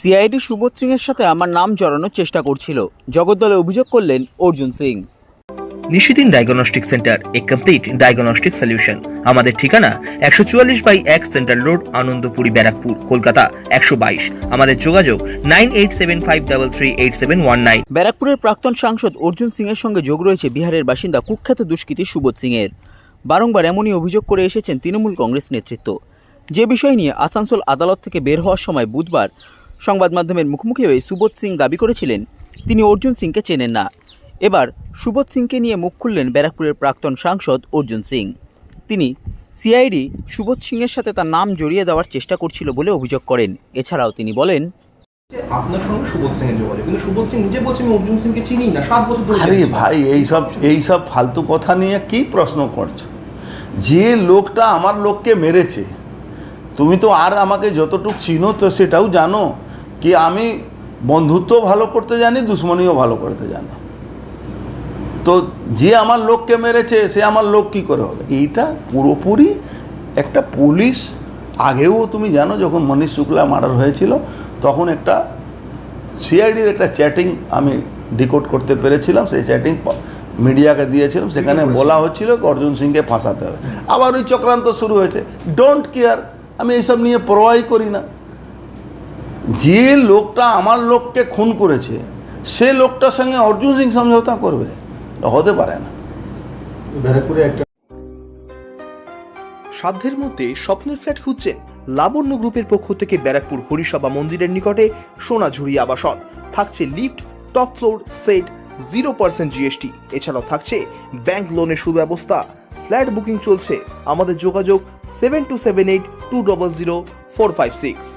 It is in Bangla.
সিআইডি সুবোধ সিং এর সাথে আমার নাম জড়ানোর চেষ্টা করছিল। জগদ্দলে অভিযোগ করলেন অর্জুন সিং। নিশিদিন ডায়াগনস্টিক সেন্টার এ কমপ্লিট ডায়াগনস্টিক সলিউশন। আমাদের ঠিকানা একশো চুয়াল্লিশ বাই এক সেন্ট্রাল রোড আনন্দপুরি ব্যারাকপুর কলকাতা একশো বাইশ। আমাদের যোগাযোগ nine eight seven five double three eight seven one nine. ব্যারাকপুরের প্রাক্তন সাংসদ অর্জুন সিং এর সঙ্গে যোগ রয়েছে বিহারের বাসিন্দা কুখ্যাত দুষ্কৃতী সুবোধ সিং এর বারংবার এমনই অভিযোগ করে এসেছেন তৃণমূল কংগ্রেস নেতৃত্ব। যে বিষয় নিয়ে আসানসোল আদালত থেকে বের হওয়ার সময় বুধবার সংবাদ মাধ্যমের মুখোমুখি হয়ে সুবোধ সিং দাবি করেছিলেন তিনি অর্জুন সিংকে চেনেন না। এবার সুবোধ সিংকে নিয়ে মুখ খুললেন ব্যারাকপুরের প্রাক্তন সাংসদ অর্জুন সিং। তিনি সিআইডি সুবোধ সিংয়ের সাথে তার নাম জড়িয়ে দেওয়ার চেষ্টা করছিল বলে অভিযোগ করেন। এছাড়াও তিনি বলেন আপনার সঙ্গে সুবোধ সিং এর যোগাযোগ কিন্তু সুবোধ সিং নিজে বলছে আমি অর্জুন সিংকে চিনি না সাত বছর ধরে আরে। ভাই এইসব এইসব ফালতু কথা নিয়ে কি প্রশ্ন করছ? যে লোকটা আমার লোককে মেরেছে তুমি তো আর আমাকে যতটুকু চিনো তো সেটাও জানো। কি আমি বন্ধুত্ব ভালো করতে জানি দুশ্মনীও ভালো করতে জানি। তো যে আমার লোককে মেরেছে সে আমার লোক কি করে হবে? এইটা পুরোপুরি একটা পুলিশ আগেও তুমি জানো যখন মনীষ শুক্লা মার্ডার হয়েছিল তখন একটা সিআইডির একটা চ্যাটিং আমি ডিকোড করতে পেরেছিলাম। সেই চ্যাটিং মিডিয়াকে দিয়েছিলাম। সেখানে বলা হচ্ছিল অর্জুন সিংকে ফাঁসাতে হবে। আবার ওই চক্রান্ত শুরু হয়েছে। ডোন্ট কেয়ার আমি এইসব নিয়ে পরোয়াই করি না। যে লোকটা আমার লোককে খুন করেছে সে লোকটার সঙ্গে অর্জুন সিং সমঝোতা করবে হতে পারে না। সাধ্যের মধ্যে স্বপ্নের ফ্ল্যাট খুঁজছেন লাবণ্য গ্রুপের পক্ষ থেকে ব্যারাকপুর হরিসভা মন্দিরের নিকটে সোনাঝুরি আবাসন। থাকছে lift top floor set zero percent GST. এছাড়াও থাকছে ব্যাংক লোনের সুব্যবস্থা। ফ্ল্যাট বুকিং চলছে। আমাদের যোগাযোগ seven two seven eight two double zero four five six.